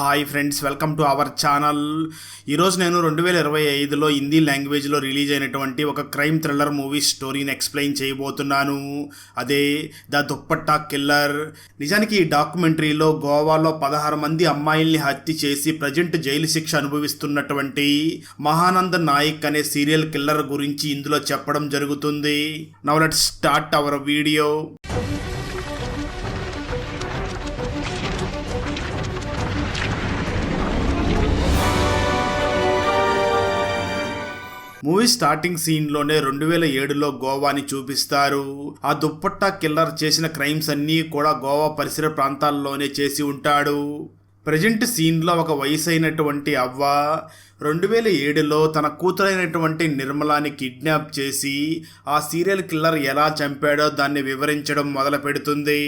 Hi friends welcome to our channel. ఈరోజు నేను రెండు వేల ఇరవై ఐదులో హిందీ లాంగ్వేజ్లో రిలీజ్ అయినటువంటి ఒక క్రైమ్ థ్రిల్లర్ మూవీ స్టోరీని ఎక్స్ప్లెయిన్ చేయబోతున్నాను. అదే ద దుప్పట్టా కిల్లర్. నిజానికి ఈ డాక్యుమెంటరీలో గోవాలో పదహారు మంది అమ్మాయిల్ని హత్య చేసి ప్రజెంట్ జైలు శిక్ష అనుభవిస్తున్నటువంటి మహానంద నాయక్ అనే సీరియల్ కిల్లర్ గురించి ఇందులో చెప్పడం జరుగుతుంది. Now let start our video. Movie starting సీన్లోనే రెండు వేల ఏడులో గోవాని చూపిస్తారు. ఆ దుప్పట్టా కిల్లర్ చేసిన క్రైమ్స్ అన్నీ కూడా గోవా పరిసర ప్రాంతాల్లోనే చేసి ఉంటాడు. ప్రజెంట్ సీన్లో ఒక వయసైనటువంటి అవ్వ రెండు వేల ఏడులో తన కూతురైనటువంటి నిర్మలాని కిడ్నాప్ చేసి ఆ సీరియల్ కిల్లర్ ఎలా చంపాడో దాన్ని వివరించడం మొదలు పెడుతుంది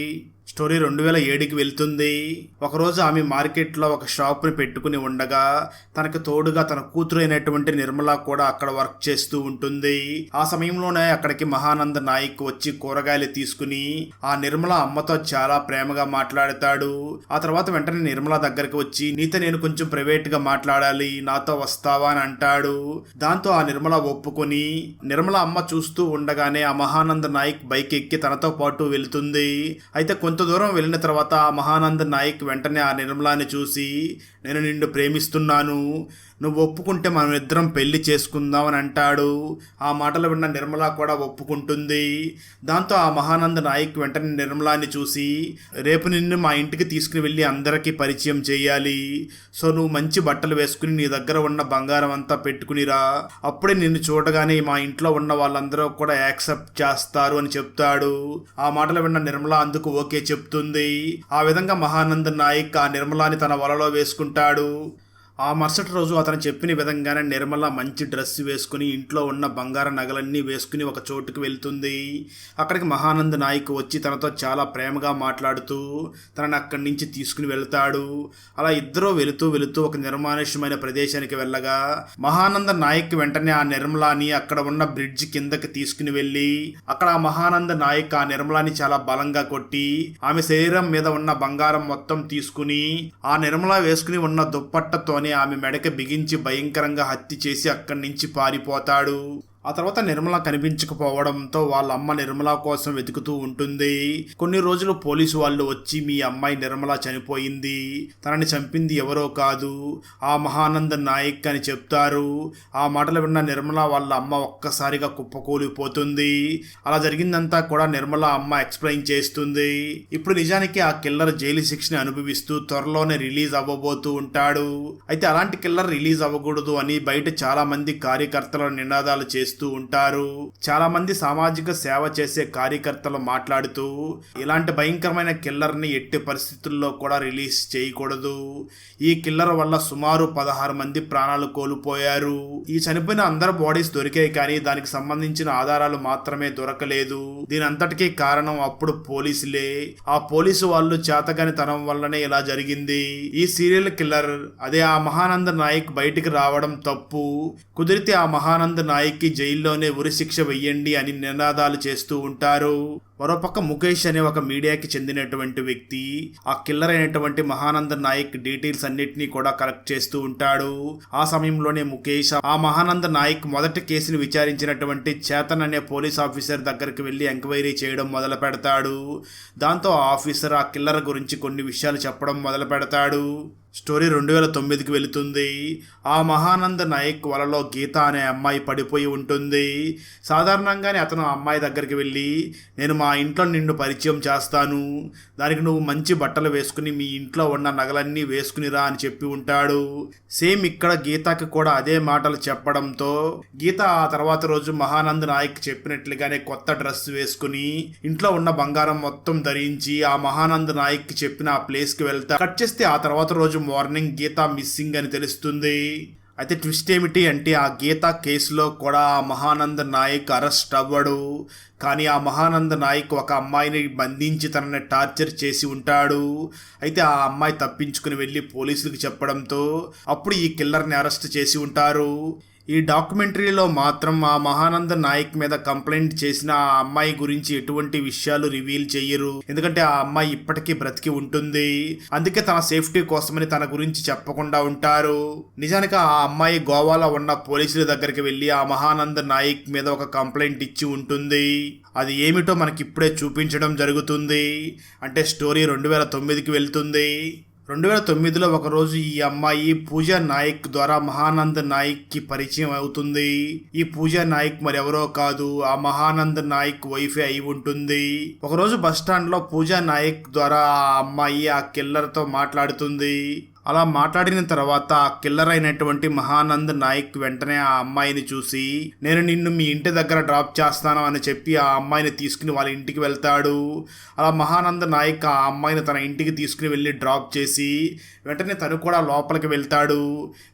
స్టోరీ రెండు వేల ఏడుకి వెళ్తుంది. ఒకరోజు ఆమె మార్కెట్లో ఒక షాప్ని పెట్టుకుని ఉండగా తనకు తోడుగా తన కూతురు అయినటువంటి నిర్మల కూడా అక్కడ వర్క్ చేస్తూ ఉంటుంది. ఆ సమయంలోనే అక్కడికి మహానంద నాయక్ వచ్చి కూరగాయలు తీసుకుని ఆ నిర్మల అమ్మతో చాలా ప్రేమగా మాట్లాడతాడు. ఆ తర్వాత వెంటనే నిర్మల దగ్గరికి వచ్చి నీతో నేను కొంచెం ప్రైవేట్గా మాట్లాడాలి నాతో వస్తావా? అని అంటాడు. దాంతో ఆ నిర్మల ఒప్పుకొని నిర్మల అమ్మ చూస్తూ ఉండగానే ఆ మహానంద నాయక్ బైక్ ఎక్కి తనతో పాటు వెళ్తుంది. అయితే కొంత దూరం వెళ్ళిన తర్వాత మహానంద నాయక్ వెంటనే ఆ నిర్మలాని చూసి నేను నిన్ను ప్రేమిస్తున్నాను. నువ్వు ఒప్పుకుంటే మనం ఇద్దరం పెళ్ళి చేసుకుందాం అని అంటాడు. ఆ మాటలు విన్న నిర్మల కూడా ఒప్పుకుంటుంది. దాంతో ఆ మహానంద నాయక్ వెంటనే నిర్మలాని చూసి రేపు నిన్ను మా ఇంటికి తీసుకుని వెళ్ళి అందరికీ పరిచయం చేయాలి. సో నువ్వు మంచి బట్టలు వేసుకుని నీ దగ్గర ఉన్న బంగారం అంతా పెట్టుకునిరా అప్పుడే నిన్ను చూడగానే మా ఇంట్లో ఉన్న వాళ్ళందరూ కూడా యాక్సెప్ట్ చేస్తారు అని చెప్తాడు. ఆ మాటలు విన్న నిర్మల అందుకు ఓకే చెప్తుంది. ఆ విధంగా మహానంద నాయక్ ఆ నిర్మలాని తన వలలో వేసుకుంటాడు. ఆ మరుసటి రోజు అతను చెప్పిన విధంగానే నిర్మల మంచి డ్రెస్ వేసుకుని ఇంట్లో ఉన్న బంగార నగలన్నీ వేసుకుని ఒక చోటుకు వెళ్తుంది. అక్కడికి మహానంద్ నాయక్ వచ్చి తనతో చాలా ప్రేమగా మాట్లాడుతూ తనని అక్కడి నుంచి తీసుకుని వెళ్తాడు. అలా ఇద్దరూ వెళుతూ వెళుతూ ఒక నిర్మానుష్యమైన ప్రదేశానికి వెళ్ళగా మహానంద నాయక్ వెంటనే ఆ నిర్మలాని అక్కడ ఉన్న బ్రిడ్జ్ కిందకి తీసుకుని వెళ్ళి అక్కడ ఆ మహానంద నాయక్ ఆ నిర్మలాని చాలా బలంగా కొట్టి ఆమె శరీరం మీద ఉన్న బంగారం మొత్తం తీసుకుని ఆ నిర్మల వేసుకుని ఉన్న దుప్పట్టతో ఆమె మెడక బిగించి భయంకరంగా హత్య చేసి అక్కడి నుంచి పారిపోతాడు. ఆ తర్వాత నిర్మల కనిపించకపోవడంతో వాళ్ళ అమ్మ నిర్మల కోసం వెతుకుతూ ఉంటుంది. కొన్ని రోజులు పోలీసు వాళ్ళు వచ్చి మీ అమ్మాయి నిర్మల చనిపోయింది. తనని చంపింది ఎవరో కాదు. ఆ మహానంద నాయక్ అని చెప్తారు. ఆ మాటలు విన్న నిర్మల వాళ్ళ అమ్మ ఒక్కసారిగా కుప్పకూలిపోతుంది. అలా జరిగిందంతా కూడా నిర్మల అమ్మ ఎక్స్ప్లెయిన్ చేస్తుంది. ఇప్పుడు నిజానికి ఆ కిల్లర్ జైలు శిక్షని అనుభవిస్తూ త్వరలోనే రిలీజ్ అవ్వబోతూ ఉంటాడు. అయితే అలాంటి కిల్లర్ రిలీజ్ అవ్వకూడదు అని బయట చాలా మంది కార్యకర్తల నినాదాలు చేస్తూ ఉంటారు. చాలా మంది సామాజిక సేవ చేసే కార్యకర్తలు మాట్లాడుతూ ఇలాంటి భయంకరమైన కిల్లర్ని ఎట్టి పరిస్థితుల్లో కూడా రిలీజ్ చేయకూడదు. ఈ కిల్లర్ వల్ల సుమారు పదహారు మంది ప్రాణాలు కోల్పోయారు. ఈ చనిపోయిన అందరి బాడీస్ దొరికాయి కానీ దానికి సంబంధించిన ఆధారాలు మాత్రమే దొరకలేదు. దీని అంతటికీ కారణం అప్పుడు పోలీసులే. ఆ పోలీసు వాళ్ళు చేతగాని తనం వల్లనే ఇలా జరిగింది. ఈ సీరియల్ కిల్లర్ అదే ఆ మహానంద నాయక్ బయటికి రావడం తప్పు. కుదిరితే ఆ మహానంద నాయక్కి జైల్లోనే ఉరిశిక్ష వెయ్యండి అని నినాదాలు చేస్తూ ఉంటారు. మరోపక్క ముఖేష్ అనే ఒక మీడియాకి చెందినటువంటి వ్యక్తి ఆ కిల్లర్ అయినటువంటి మహానంద నాయక్ డీటెయిల్స్ అన్నిటినీ కూడా కలెక్ట్ చేస్తూ ఉంటాడు. ఆ సమయంలోనే ముఖేష్ ఆ మహానంద నాయక్ మొదటి కేసుని విచారించినటువంటి చేతన్ అనే పోలీస్ ఆఫీసర్ దగ్గరికి వెళ్ళి ఎంక్వైరీ చేయడం మొదలు పెడతాడు. దాంతో ఆ ఆఫీసర్ ఆ కిల్లర్ గురించి కొన్ని విషయాలు చెప్పడం మొదలు పెడతాడు. స్టోరీ రెండు వేల తొమ్మిదికి వెళుతుంది. ఆ మహానంద నాయక్ వలలో గీత అనే అమ్మాయి పడిపోయి ఉంటుంది. సాధారణంగానే అతను ఆ అమ్మాయి దగ్గరికి వెళ్ళి నేను మా ఇంట్లో నిన్ను పరిచయం చేస్తాను. దానికి నువ్వు మంచి బట్టలు వేసుకుని మీ ఇంట్లో ఉన్న నగలన్నీ వేసుకునిరా అని చెప్పి ఉంటాడు. సేమ్ ఇక్కడ గీతకి కూడా అదే మాటలు చెప్పడంతో గీత ఆ తర్వాత రోజు మహానంద్ నాయక్ చెప్పినట్లుగానే కొత్త డ్రెస్ వేసుకుని ఇంట్లో ఉన్న బంగారం మొత్తం ధరించి ఆ మహానంద్ నాయక్ చెప్పిన ఆ ప్లేస్కి వెళ్తా. కట్ చేస్తే ఆ తర్వాత రోజు మార్నింగ్ గీత మిస్సింగ్ అని తెలుస్తుంది. అయితే ట్విస్ట్ ఏమిటి అంటే ఆ గీత కేసులో కూడా ఆ మహానంద నాయక్ అరెస్ట్ అవ్వడు. కానీ ఆ మహానంద నాయక్ ఒక అమ్మాయిని బంధించి తనని టార్చర్ చేసి ఉంటాడు. అయితే ఆ అమ్మాయి తప్పించుకుని వెళ్ళి పోలీసులకు చెప్పడంతో అప్పుడు ఈ కిల్లర్ని అరెస్ట్ చేసి ఉంటారు. ఈ డాక్యుమెంటరీలో మాత్రం ఆ మహానంద నాయక్ మీద కంప్లైంట్ చేసిన ఆ అమ్మాయి గురించి ఎటువంటి విషయాలు రివీల్ చెయ్యరు. ఎందుకంటే ఆ అమ్మాయి ఇప్పటికీ బ్రతికి ఉంటుంది. అందుకే తన సేఫ్టీ కోసమని తన గురించి చెప్పకుండా ఉంటారు. నిజానికి ఆ అమ్మాయి గోవాలో ఉన్న పోలీసుల దగ్గరికి వెళ్ళి ఆ మహానంద నాయక్ మీద ఒక కంప్లైంట్ ఇచ్చి ఉంటుంది. అది ఏమిటో మనకి ఇప్పుడే చూపించడం జరుగుతుంది. అంటే స్టోరీ రెండు వేల తొమ్మిదికి వెళ్తుంది. రెండు వేల తొమ్మిదిలో ఒకరోజు ఈ అమ్మాయి పూజా నాయక్ ద్వారా మహానంద్ నాయక్కి పరిచయం అవుతుంది. ఈ పూజా నాయక్ మరెవరో కాదు ఆ మహానంద్ నాయక్ వైఫే అయి ఉంటుంది. ఒకరోజు బస్ స్టాండ్లో పూజా నాయక్ ద్వారా ఆ అమ్మాయి ఆ కిల్లర్తో మాట్లాడుతుంది. అలా మాట్లాడిన తర్వాత ఆ కిల్లర్ అయినటువంటి మహానంద్ నాయక్ వెంటనే ఆ అమ్మాయిని చూసి నేను నిన్ను మీ ఇంటి దగ్గర డ్రాప్ చేస్తాను అని చెప్పి ఆ అమ్మాయిని తీసుకుని వాళ్ళ ఇంటికి వెళ్తాడు. అలా మహానంద్ నాయక్ ఆ అమ్మాయిని తన ఇంటికి తీసుకుని వెళ్ళి డ్రాప్ చేసి వెంటనే తను కూడా లోపలికి వెళ్తాడు.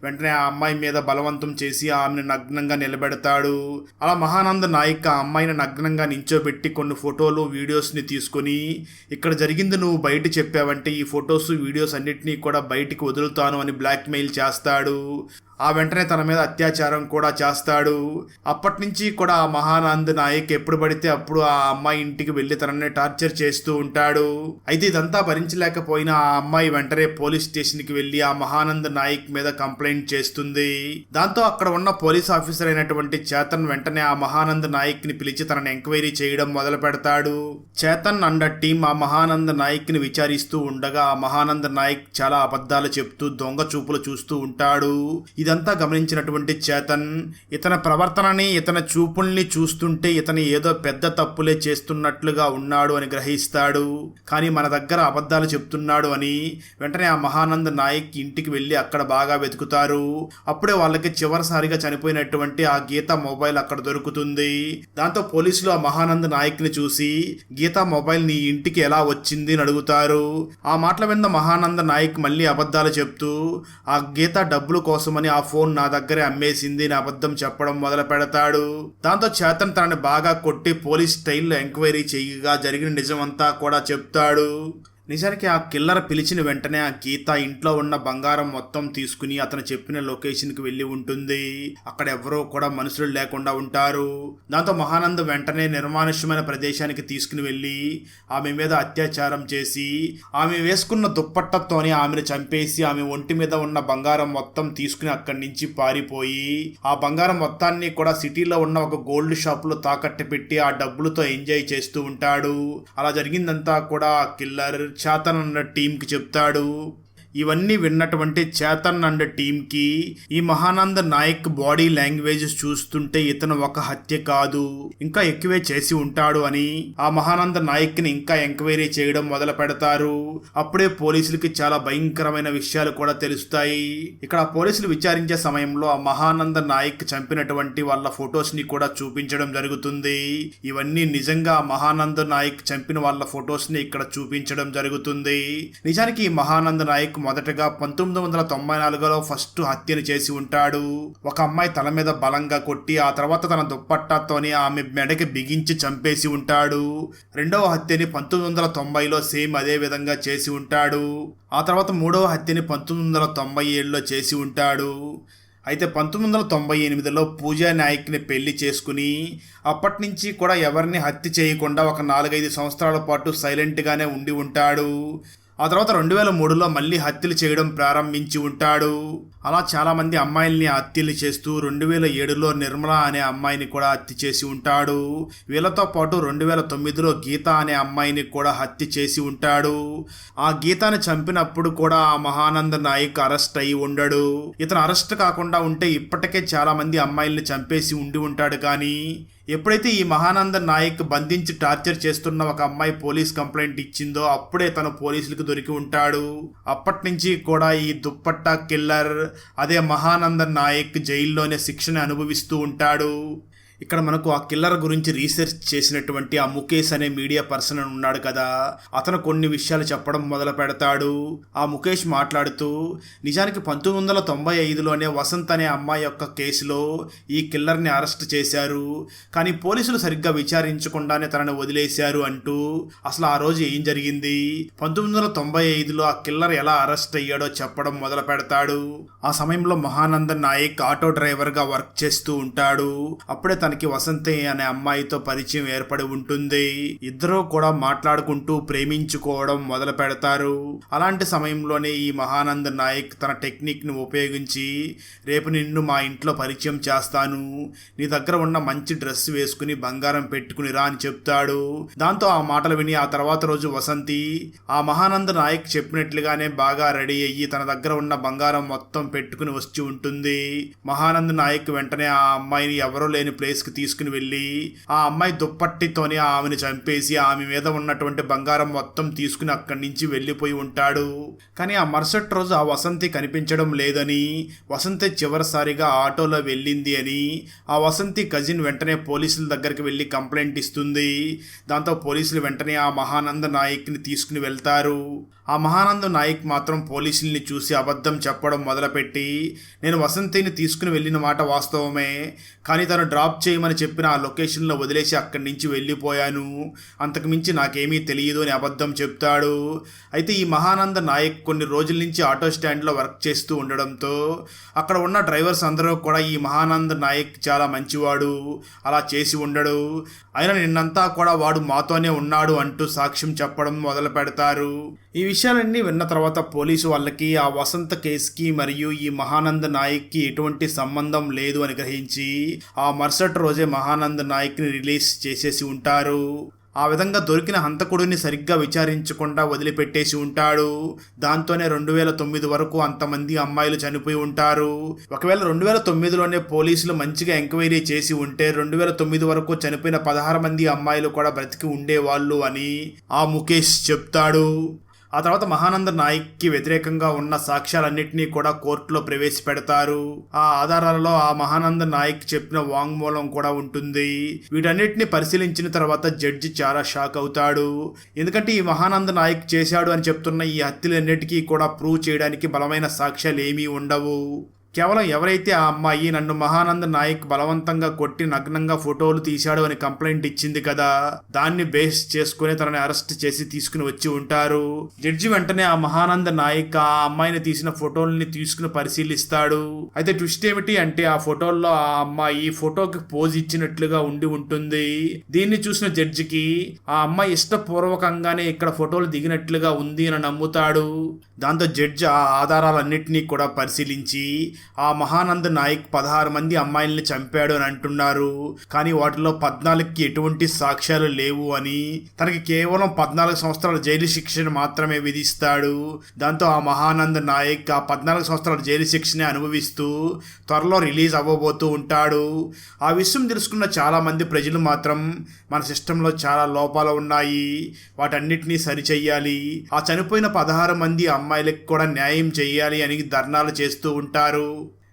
వెంటనే ఆ అమ్మాయి మీద బలవంతం చేసి ఆమెను నగ్నంగా నిలబెడతాడు. అలా మహానంద్ నాయక్ ఆ అమ్మాయిని నగ్నంగా నించోబెట్టి కొన్ని ఫోటోలు వీడియోస్ని తీసుకొని ఇక్కడ జరిగింది నువ్వు బయట చెప్పావంటే ఈ ఫొటోస్ వీడియోస్ అన్నిటినీ కూడా బయటికి వదులుతాను అని బ్లాక్మెయిల్ చేస్తాడు. ఆ వెంటనే తన మీద అత్యాచారం కూడా చేస్తాడు. అప్పటి నుంచి కూడా ఆ మహానంద్ నాయక్ ఎప్పుడు పడితే అప్పుడు ఆ అమ్మాయి ఇంటికి వెళ్ళి తనని టార్చర్ చేస్తూ ఉంటాడు. అయితే ఇదంతా భరించలేకపోయినా ఆ అమ్మాయి వెంటనే పోలీస్ స్టేషన్కి వెళ్ళి ఆ మహానంద్ నాయక్ మీద కంప్లైంట్ చేస్తుంది. దాంతో అక్కడ ఉన్న పోలీస్ ఆఫీసర్ అయినటువంటి చేతన్ వెంటనే ఆ మహానంద్ నాయక్ని పిలిచి తనని ఎంక్వైరీ చేయడం మొదలు పెడతాడు. చేతన్ అండ్ టీం ఆ మహానంద్ నాయక్ని విచారిస్తూ ఉండగా ఆ మహానంద్ నాయక్ చాలా అబద్ధాలు చెప్తూ దొంగ చూపులు చూస్తూ ఉంటాడు. ఇదంతా గమనించినటువంటి చేతన్ ఇతని ప్రవర్తనని ఇతని చూపుల్ని చూస్తుంటే ఇతని ఏదో పెద్ద తప్పులే చేస్తున్నట్లుగా ఉన్నాడు అని గ్రహిస్తాడు. కానీ మన దగ్గర అబద్ధాలు చెప్తున్నాడు అని వెంటనే ఆ మహానంద్ నాయక్ ఇంటికి వెళ్ళి అక్కడ బాగా వెతుకుతారు. అప్పుడే వాళ్ళకి చివరిసారిగా చనిపోయినటువంటి ఆ గీత మొబైల్ అక్కడ దొరుకుతుంది. దాంతో పోలీసులు ఆ మహానంద్ నాయక్ని చూసి గీత మొబైల్ నీ ఇంటికి ఎలా వచ్చింది? అని అడుగుతారు. ఆ మాటల మీద మహానంద నాయక్ మళ్ళీ అబద్ధాలు చెప్తూ ఆ గీత డబ్బుల కోసమని ఆ ఫోన్ నా దగ్గరే అమ్మేసింది నా అబద్ధం చెప్పడం మొదలు పెడతాడు. దాంతో చేతన్ తనని బాగా కొట్టి పోలీస్ స్టైల్లో ఎంక్వైరీ చేయగా జరిగిన నిజమంతా కూడా చెప్తాడు. నిజానికి ఆ కిల్లర్ పిలిచిన వెంటనే ఆ గీత ఇంట్లో ఉన్న బంగారం మొత్తం తీసుకుని అతను చెప్పిన లొకేషన్కి వెళ్ళి ఉంటుంది. అక్కడ ఎవరో కూడా మనుషులు లేకుండా ఉంటారు. దాంతో మహానంద్ వెంటనే నిర్మానుష్యమైన ప్రదేశానికి తీసుకుని వెళ్ళి ఆమె మీద అత్యాచారం చేసి ఆమె వేసుకున్న దుప్పట్టతోనే ఆమెను చంపేసి ఆమె ఒంటి మీద ఉన్న బంగారం మొత్తం తీసుకుని అక్కడి నుంచి పారిపోయి ఆ బంగారం మొత్తాన్ని కూడా సిటీలో ఉన్న ఒక గోల్డ్ షాప్లో తాకట్టు పెట్టి ఆ డబ్బులతో ఎంజాయ్ చేస్తూ ఉంటాడు. అలా జరిగిందంతా కూడా ఆ కిల్లర్ చేతనున్న టీంకి చెప్తాడు. ఇవన్నీ విన్నటువంటి చేతన్ అండ్ టీంకి ఈ మహానంద నాయక్ బాడీ లాంగ్వేజ్ చూస్తుంటే ఇతను ఒక హత్య కాదు ఇంకా ఎక్కువే చేసి ఉంటాడు అని ఆ మహానంద నాయక్ని ఇంకా ఎంక్వైరీ చేయడం మొదలు పెడతారు. అప్పుడే పోలీసులకి చాలా భయంకరమైన విషయాలు కూడా తెలుస్తాయి. ఇక్కడ పోలీసులు విచారించే సమయంలో ఆ మహానంద నాయక్ చంపినటువంటి వాళ్ళ ఫొటోస్ని కూడా చూపించడం జరుగుతుంది. ఇవన్నీ నిజంగా మహానంద నాయక్ చంపిన వాళ్ళ ఫొటోస్ని ఇక్కడ చూపించడం జరుగుతుంది. నిజానికి ఈ మహానంద నాయక్ మొదటగా పంతొమ్మిది వందల తొంభై నాలుగులో ఫస్ట్ హత్యను చేసి ఉంటాడు. ఒక అమ్మాయి తల మీద బలంగా కొట్టి ఆ తర్వాత తన దుప్పట్టతోనే ఆమె మెడకి బిగించి చంపేసి ఉంటాడు. రెండవ హత్యని పంతొమ్మిది వందల తొంభైలో సేమ్ అదే విధంగా చేసి ఉంటాడు. ఆ తర్వాత మూడవ హత్యని పంతొమ్మిది వందల తొంభై ఏడులో చేసి ఉంటాడు. అయితే పంతొమ్మిది వందల తొంభై ఎనిమిదిలో పూజా నాయక్ని పెళ్ళి చేసుకుని అప్పటి నుంచి కూడా ఎవరిని హత్య చేయకుండా ఒక నాలుగైదు సంవత్సరాల పాటు సైలెంట్గానే ఉండి ఉంటాడు. ఆ తర్వాత రెండు వేల మూడులో మళ్ళీ హత్యలు చేయడం ప్రారంభించి ఉంటాడు. అలా చాలామంది అమ్మాయిల్ని హత్యలు చేస్తూ రెండు వేల ఏడులో నిర్మల అనే అమ్మాయిని కూడా హత్య చేసి ఉంటాడు. వీళ్ళతో పాటు రెండు వేల తొమ్మిదిలో గీత అనే అమ్మాయిని కూడా హత్య చేసి ఉంటాడు. ఆ గీతాని చంపినప్పుడు కూడా ఆ మహానంద నాయక్ అరెస్ట్ అయి ఉండడు. ఇతను అరెస్ట్ కాకుండా ఉంటే ఇప్పటికే చాలామంది అమ్మాయిల్ని చంపేసి ఉండి ఉంటాడు కానీ ఎప్పుడైతే ఈ మహానంద నాయక్ బంధించి టార్చర్ చేస్తున్న ఒక అమ్మాయి పోలీస్ కంప్లైంట్ ఇచ్చిందో అప్పుడే తను పోలీసులకు దొరికి ఉంటాడు. అప్పటి నుంచి కూడా ఈ దుప్పట్టా కిల్లర్ అదే మహానంద నాయక్ జైల్లోనే శిక్షణ అనుభవిస్తూ ఉంటాడు. ఇక్కడ మనకు ఆ కిల్లర్ గురించి రీసెర్చ్ చేసినటువంటి ఆ ముఖేష్ అనే మీడియా పర్సన్ ఉన్నాడు కదా. అతను కొన్ని విషయాలు చెప్పడం మొదలు పెడతాడు. ఆ ముఖేష్ మాట్లాడుతూ నిజానికి పంతొమ్మిది వందల తొంభై ఐదులోనే వసంత్ అనే అమ్మాయి యొక్క కేసులో ఈ కిల్లర్ని అరెస్ట్ చేశారు. కానీ పోలీసులు సరిగ్గా విచారించకుండానే తనను వదిలేశారు అంటూ అసలు ఆ రోజు ఏం జరిగింది? పంతొమ్మిది వందల తొంభై ఐదులో ఆ కిల్లర్ ఎలా అరెస్ట్ అయ్యాడో చెప్పడం మొదలు పెడతాడు. ఆ సమయంలో మహానంద నాయక్ ఆటో డ్రైవర్గా వర్క్ చేస్తూ ఉంటాడు. అప్పుడే తన తనకి వసంతి అనే అమ్మాయితో పరిచయం ఏర్పడి ఉంటుంది. ఇద్దరూ కూడా మాట్లాడుకుంటూ ప్రేమించుకోవడం మొదలు పెడతారు. అలాంటి సమయంలోనే ఈ మహానంద్ నాయక్ తన టెక్నిక్ని ఉపయోగించి రేపు నిన్ను మా ఇంట్లో పరిచయం చేస్తాను. నీ దగ్గర ఉన్న మంచి డ్రెస్ వేసుకుని బంగారం పెట్టుకుని రా అని చెప్తాడు. దాంతో ఆ మాటలు విని ఆ తర్వాత రోజు వసంతి ఆ మహానంద నాయక్ చెప్పినట్లుగానే బాగా రెడీ అయ్యి తన దగ్గర ఉన్న బంగారం మొత్తం పెట్టుకుని వచ్చి ఉంటుంది. మహానంద్ నాయక్ వెంటనే ఆ అమ్మాయిని ఎవరో లేని ప్లేస్ ప్లేస్కి తీసుకుని వెళ్ళి ఆ అమ్మాయి దుప్పట్టితోనే ఆమెను చంపేసి ఆమె మీద ఉన్నటువంటి బంగారం మొత్తం తీసుకుని అక్కడి నుంచి వెళ్ళిపోయి ఉంటాడు. కానీ ఆ మరుసటి రోజు ఆ వసంతి కనిపించడం లేదని వసంతి చివరిసారిగా ఆటోలో వెళ్ళింది అని ఆ వసంతి కజిన్ వెంటనే పోలీసుల దగ్గరికి వెళ్ళి కంప్లైంట్ ఇస్తుంది. దాంతో పోలీసులు వెంటనే ఆ మహానంద నాయక్ని తీసుకుని వెళ్తారు. ఆ మహానంద నాయక్ మాత్రం పోలీసుల్ని చూసి అబద్ధం చెప్పడం మొదలుపెట్టి నేను వసంతిని తీసుకుని వెళ్ళిన మాట వాస్తవమే కానీ తను డ్రాప్ చేయమని చెప్పిన ఆ లొకేషన్లో వదిలేసి అక్కడి నుంచి వెళ్ళిపోయాను. అంతకుమించి నాకేమీ తెలియదు అని అబద్ధం చెప్తాడు. అయితే ఈ మహానంద నాయక్ కొన్ని రోజుల నుంచి ఆటో స్టాండ్లో వర్క్ చేస్తూ ఉండడంతో అక్కడ ఉన్న డ్రైవర్స్ అందరూ కూడా ఈ మహానంద నాయక్ చాలా మంచివాడు అలా చేసి ఉండడు. అయినా నిన్నంతా కూడా వాడు మాతోనే ఉన్నాడు అంటూ సాక్ష్యం చెప్పడం మొదలు పెడతారు ఈ విషయాలన్నీ విన్న తర్వాత పోలీసు వాళ్ళకి ఆ వసంత కేసుకి మరియు ఈ మహానంద నాయక్కి ఎటువంటి సంబంధం లేదు అని గ్రహించి ఆ మరుసటి రోజే మహానంద నాయక్ని రిలీజ్ చేసేసి ఉంటారు. ఆ విధంగా దొరికిన హంతకుడిని సరిగ్గా విచారించకుండా వదిలిపెట్టేసి ఉంటాడు. దాంతోనే రెండు వేల తొమ్మిది వరకు అంతమంది అమ్మాయిలు చనిపోయి ఉంటారు. ఒకవేళ రెండు వేల తొమ్మిదిలోనే పోలీసులు మంచిగా ఎంక్వైరీ చేసి ఉంటే రెండు వేల తొమ్మిది వరకు చనిపోయిన పదహారు మంది అమ్మాయిలు కూడా బ్రతికి ఉండేవాళ్ళు అని ఆ ముఖేష్ చెప్తాడు. ఆ తర్వాత మహానంద నాయక్కి వ్యతిరేకంగా ఉన్న సాక్ష్యాలన్నింటినీ కూడా కోర్టులో ప్రవేశపెడతారు. ఆ ఆధారాలలో ఆ మహానంద నాయక్ చెప్పిన వాంగ్మూలం కూడా ఉంటుంది. వీటన్నిటిని పరిశీలించిన తర్వాత జడ్జి చాలా షాక్ అవుతాడు. ఎందుకంటే ఈ మహానంద నాయక్ చేశాడు అని చెప్తున్న ఈ హత్యలన్నిటికీ కూడా ప్రూవ్ చేయడానికి బలమైన సాక్ష్యాలు ఏమీ ఉండవు. కేవలం ఎవరైతే ఆ అమ్మాయి నన్ను మహానంద నాయక్ బలవంతంగా కొట్టి నగ్నంగా ఫోటోలు తీశాడు అని కంప్లైంట్ ఇచ్చింది కదా దాన్ని బేస్ చేసుకుని తనని అరెస్ట్ చేసి తీసుకుని వచ్చి ఉంటారు. జడ్జి వెంటనే ఆ మహానంద నాయక్ ఆ అమ్మాయిని తీసిన ఫోటోల్ని తీసుకుని పరిశీలిస్తాడు. అయితే ట్విస్ట్ ఏమిటి అంటే ఆ ఫోటోల్లో ఆ అమ్మాయి ఫోటోకి పోజ్ ఇచ్చినట్లుగా ఉండి ఉంటుంది. దీన్ని చూసిన జడ్జికి ఆ అమ్మాయి ఇష్టపూర్వకంగానే ఇక్కడ ఫోటోలు దిగినట్లుగా ఉంది అని నమ్ముతాడు. దాంతో జడ్జి ఆ ఆధారాలన్నింటినీ కూడా పరిశీలించి ఆ మహానంద్ నాయక్ పదహారు మంది అమ్మాయిల్ని చంపాడు అని అంటున్నారు. కానీ వాటిలో పద్నాలుగుకి ఎటువంటి సాక్ష్యాలు లేవు అని. తనకి కేవలం పద్నాలుగు సంవత్సరాల జైలు శిక్షను మాత్రమే విధిస్తాడు. దాంతో ఆ మహానంద్ నాయక్ ఆ పద్నాలుగు సంవత్సరాల జైలు శిక్షని అనుభవిస్తూ త్వరలో రిలీజ్ అవ్వబోతూ ఉంటాడు. ఆ విషయం తెలుసుకున్న చాలా మంది ప్రజలు మాత్రం మన సిస్టంలో చాలా లోపాలు ఉన్నాయి. వాటన్నిటినీ సరిచెయ్యాలి. ఆ చనిపోయిన పదహారు మంది అమ్మాయిలకు కూడా న్యాయం చేయాలి అని ధర్నాలు చేస్తూ ఉంటారు.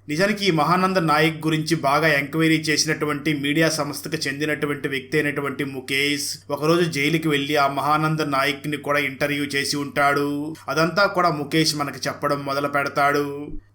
నిజానికి ఈ మహానంద నాయక్ గురించి బాగా ఎంక్వైరీ చేసినటువంటి మీడియా సంస్థకు చెందినటువంటి వ్యక్తి అయినటువంటి ముఖేష్ ఒకరోజు జైలుకి వెళ్ళి ఆ మహానంద నాయక్ని కూడా ఇంటర్వ్యూ చేసి ఉంటాడు. అదంతా కూడా ముఖేష్ మనకి చెప్పడం మొదలు పెడతాడు.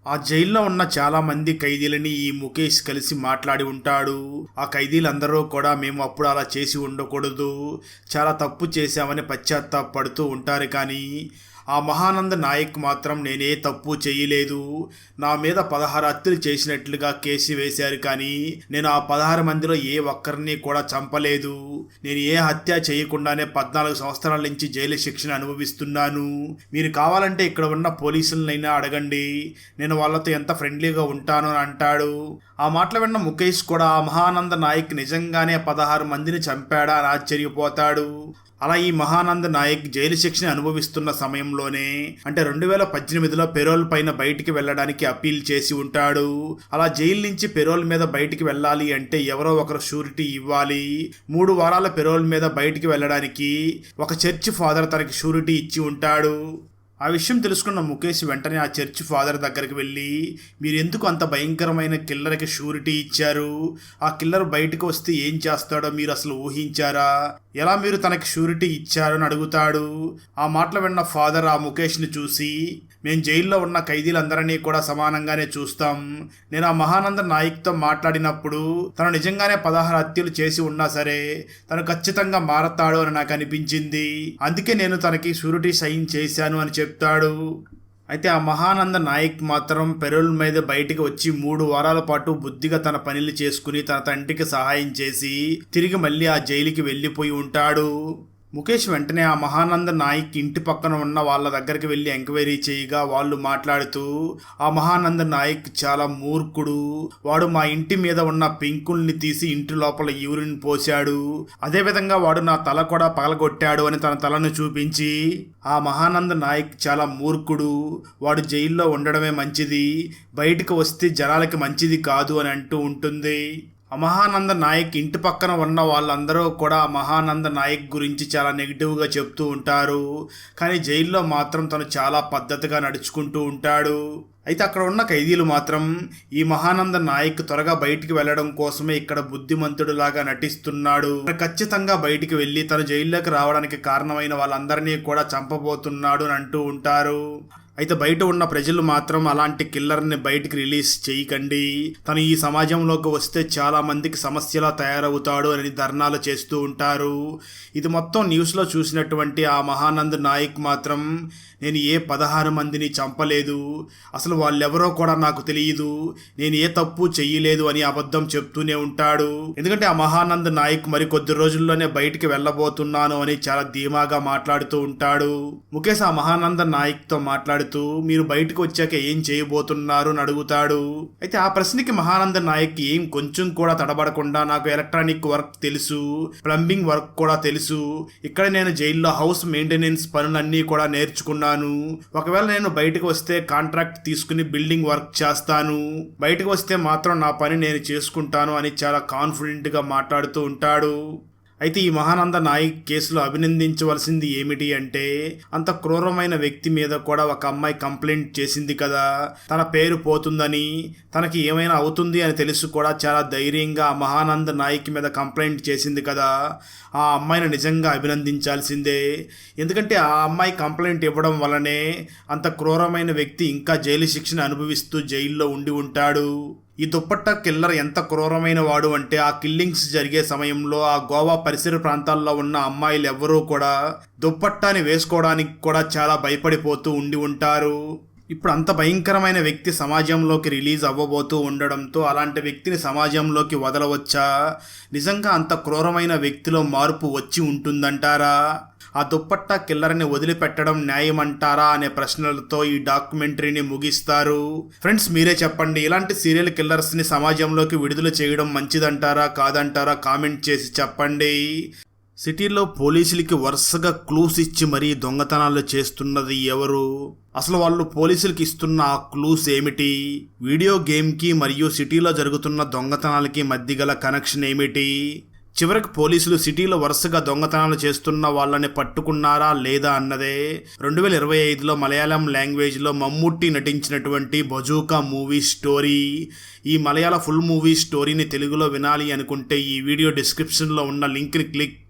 ఆ జైల్లో ఉన్న చాలా మంది ఖైదీలని ఈ ముఖేష్ కలిసి మాట్లాడి ఉంటాడు. ఆ ఖైదీలందరూ కూడా మేము అప్పుడు అలా చేసి ఉండకూడదు. చాలా తప్పు చేశామని పశ్చాత్తాపడుతూ ఉంటారు కానీ ఆ మహానంద నాయక్ మాత్రం నేనే తప్పు చేయలేదు. నా మీద పదహారు హత్యలు చేసినట్లుగా కేసు వేశారు కానీ నేను ఆ పదహారు మందిలో ఏ ఒక్కరిని కూడా చంపలేదు. నేను ఏ హత్య చేయకుండానే పద్నాలుగు సంవత్సరాల నుంచి జైలు శిక్షణ అనుభవిస్తున్నాను. మీరు కావాలంటే ఇక్కడ ఉన్న పోలీసులనైనా అడగండి. నేను వాళ్ళతో ఎంత ఫ్రెండ్లీగా ఉంటాను అని అంటాడు. ఆ మాటలు విన్న ముఖేష్ కూడా ఆ మహానంద నాయక్ నిజంగానే పదహారు మందిని చంపాడా? అని ఆశ్చర్యపోతాడు. అలా ఈ మహానంద నాయక్ జైలు శిక్షణ అనుభవిస్తున్న సమయంలోనే అంటే రెండు వేల పద్దెనిమిదిలో పెరోల్ పైన బయటికి వెళ్ళడానికి అప్పీల్ చేసి ఉంటాడు. అలా జైలు నుంచి పెరోల్ మీద బయటికి వెళ్ళాలి అంటే ఎవరో ఒకరు షూరిటీ ఇవ్వాలి. మూడు వారాల పెరోల్ మీద బయటికి వెళ్ళడానికి ఒక చర్చ్ ఫాదర్ తనకి షూరిటీ ఇచ్చి ఉంటాడు. ఆ విషయం తెలుసుకున్న ముఖేష్ వెంటనే ఆ చర్చ్ ఫాదర్ దగ్గరికి వెళ్ళి మీరు ఎందుకు అంత భయంకరమైన కిల్లర్కి షూరిటీ ఇచ్చారు? ఆ కిల్లర్ బయటకు వస్తే ఏం చేస్తాడో మీరు అసలు ఊహించారా? ఎలా మీరు తనకి షూరిటీ ఇచ్చారని అడుగుతాడు? ఆ మాటలు విన్న ఫాదర్ ఆ ముఖేష్ని చూసి మేము జైల్లో ఉన్న ఖైదీలందరినీ కూడా సమానంగానే చూస్తాం. నేను ఆ మహానంద నాయక్తో మాట్లాడినప్పుడు తను నిజంగానే పదహారు హత్యలు చేసి ఉన్నా సరే తను ఖచ్చితంగా మారతాడు అని నాకు అనిపించింది. అందుకే నేను తనకి షూరిటీ సైన్ చేశాను అని చెప్తాడు. అయితే ఆ మహానంద నాయక్ మాత్రం పెరోల్ మీద బయటికి వచ్చి మూడు వారాల పాటు బుద్ధిగా తన పనులు చేసుకుని తన తండ్రికి సహాయం చేసి తిరిగి మళ్ళీ ఆ జైలుకి వెళ్ళిపోయి ఉంటాడు. ముఖేష్ వెంటనే ఆ మహానంద నాయక్ ఇంటి పక్కన ఉన్న వాళ్ళ దగ్గరికి వెళ్ళి ఎంక్వైరీ చేయగా వాళ్ళు మాట్లాడుతూ ఆ మహానంద నాయక్ చాలా మూర్ఖుడు. వాడు మా ఇంటి మీద ఉన్న పెంకుల్ని తీసి ఇంటి లోపల యూరిన్ పోశాడు. అదేవిధంగా వాడు నా తల కూడా పగలగొట్టాడు అని తన తలను చూపించి ఆ మహానంద నాయక్ చాలా మూర్ఖుడు. వాడు జైల్లో ఉండడమే మంచిది. బయటకు వస్తే జనాలకి మంచిది కాదు అని అంటూ ఉంటుంది. మహానంద నాయక్ ఇంటి పక్కన ఉన్న వాళ్ళందరూ కూడా మహానంద నాయక్ గురించి చాలా నెగిటివ్గా చెప్తూ ఉంటారు. కానీ జైల్లో మాత్రం తను చాలా పద్ధతిగా నడుచుకుంటూ ఉంటాడు. అయితే అక్కడ ఉన్న ఖైదీలు మాత్రం ఈ మహానంద నాయక్ త్వరగా బయటికి వెళ్ళడం కోసమే ఇక్కడ బుద్ధిమంతుడులాగా నటిస్తున్నాడు. ఖచ్చితంగా బయటికి వెళ్ళి తను జైల్లోకి రావడానికి కారణమైన వాళ్ళందరినీ కూడా చంపబోతున్నాడు అని అంటూ ఉంటారు. అయితే బయట ఉన్న ప్రజలు మాత్రం అలాంటి కిల్లర్ని బయటికి రిలీజ్ చేయకండి. తను ఈ సమాజంలోకి వస్తే చాలా మందికి సమస్యలా తయారవుతాడు అని ధర్నాలు చేస్తూ ఉంటారు. ఇది మొత్తం న్యూస్లో చూసినటువంటి ఆ మహానంద్ నాయక్ మాత్రం నేను ఏ పదహారు మందిని చంపలేదు. అసలు వాళ్ళెవరో కూడా నాకు తెలియదు. నేను ఏ తప్పు చెయ్యలేదు అని అబద్ధం చెప్తూనే ఉంటాడు. ఎందుకంటే ఆ మహానంద్ నాయక్ మరి కొద్ది రోజుల్లోనే బయటికి వెళ్ళబోతున్నాను అని చాలా ధీమాగా మాట్లాడుతూ ఉంటాడు. ముఖేష్ ఆ మహానంద నాయక్తో మాట్లాడుతూ మీరు బయటకు వచ్చాక ఏం చేయబోతున్నారు? అని అడుగుతాడు. అయితే ఆ ప్రశ్నకి మహానంద నాయక్ ఏం కొంచెం కూడా తడబడకుండా నాకు ఎలక్ట్రానిక్ వర్క్ తెలుసు ప్లంబింగ్ వర్క్ కూడా తెలుసు ఇక్కడ నేను జైల్లో హౌస్ మెయింటెనెన్స్ పనులన్నీ కూడా నేర్చుకున్నాను. ఒకవేళ నేను బయటకు వస్తే కాంట్రాక్ట్ తీసుకుని బిల్డింగ్ వర్క్ చేస్తాను. బయటకు వస్తే మాత్రం నా పని నేను చేసుకుంటాను అని చాలా కాన్ఫిడెంట్గా మాట్లాడుతూ ఉంటాడు. అయితే ఈ మహానంద నాయక్ కేసులో అభినందించవలసింది ఏమిటి అంటే అంత క్రూరమైన వ్యక్తి మీద కూడా ఒక అమ్మాయి కంప్లైంట్ చేసింది కదా. తన పేరు పోతుందని తనకి ఏమైనా అవుతుంది అని తెలుసు కూడా చాలా ధైర్యంగా ఆ మహానంద నాయక్ మీద కంప్లైంట్ చేసింది కదా. ఆ అమ్మాయిని నిజంగా అభినందించాల్సిందే. ఎందుకంటే ఆ అమ్మాయి కంప్లైంట్ ఇవ్వడం వల్లనే అంత క్రూరమైన వ్యక్తి ఇంకా జైలు శిక్షను అనుభవిస్తూ జైల్లో ఉండి ఉంటాడు. ఈ దుప్పట్ట కిల్లర్ ఎంత క్రూరమైన వాడు అంటే ఆ కిల్లింగ్స్ జరిగే సమయంలో ఆ గోవా పరిసర ప్రాంతాల్లో ఉన్న అమ్మాయిలు ఎవ్వరూ కూడా దుప్పట్టాని వేసుకోవడానికి కూడా చాలా భయపడిపోతూ ఉండి ఉంటారు. ఇప్పుడు అంత భయంకరమైన వ్యక్తి సమాజంలోకి రిలీజ్ అవ్వబోతూ ఉండడంతో అలాంటి వ్యక్తిని సమాజంలోకి వదలవచ్చా? నిజంగా అంత క్రూరమైన వ్యక్తిలో మార్పు వచ్చి ఉంటుందంటారా? ఆ దుప్పట్ట కిల్లర్ని వదిలిపెట్టడం న్యాయమంటారా అనే ప్రశ్నలతో ఈ డాక్యుమెంటరీని ముగిస్తారు. ఫ్రెండ్స్ మీరే చెప్పండి ఇలాంటి సీరియల్ కిల్లర్స్ని సమాజంలోకి విడుదల చేయడం మంచిదంటారా కాదంటారా కామెంట్ చేసి చెప్పండి. సిటీలో పోలీసులకి వరుసగా క్లూస్ ఇచ్చి మరీ దొంగతనాలు చేస్తున్నది ఎవరు? అసలు వాళ్ళు పోలీసులకి ఇస్తున్న ఆ క్లూస్ ఏమిటి? వీడియో గేమ్కి మరియు సిటీలో జరుగుతున్న దొంగతనాలకి మధ్య గల కనెక్షన్ ఏమిటి? చివరికి పోలీసులు సిటీలో వరుసగా దొంగతనాలు చేస్తున్న వాళ్ళని పట్టుకున్నారా లేదా అన్నదే. రెండు వేల ఇరవై ఐదులో మలయాళం లాంగ్వేజ్లో మమ్ముట్టి నటించినటువంటి బజూకా మూవీ స్టోరీ. ఈ మలయాళ ఫుల్ మూవీ స్టోరీని తెలుగులో వినాలి అనుకుంటే ఈ వీడియో డిస్క్రిప్షన్లో ఉన్న లింక్ని క్లిక్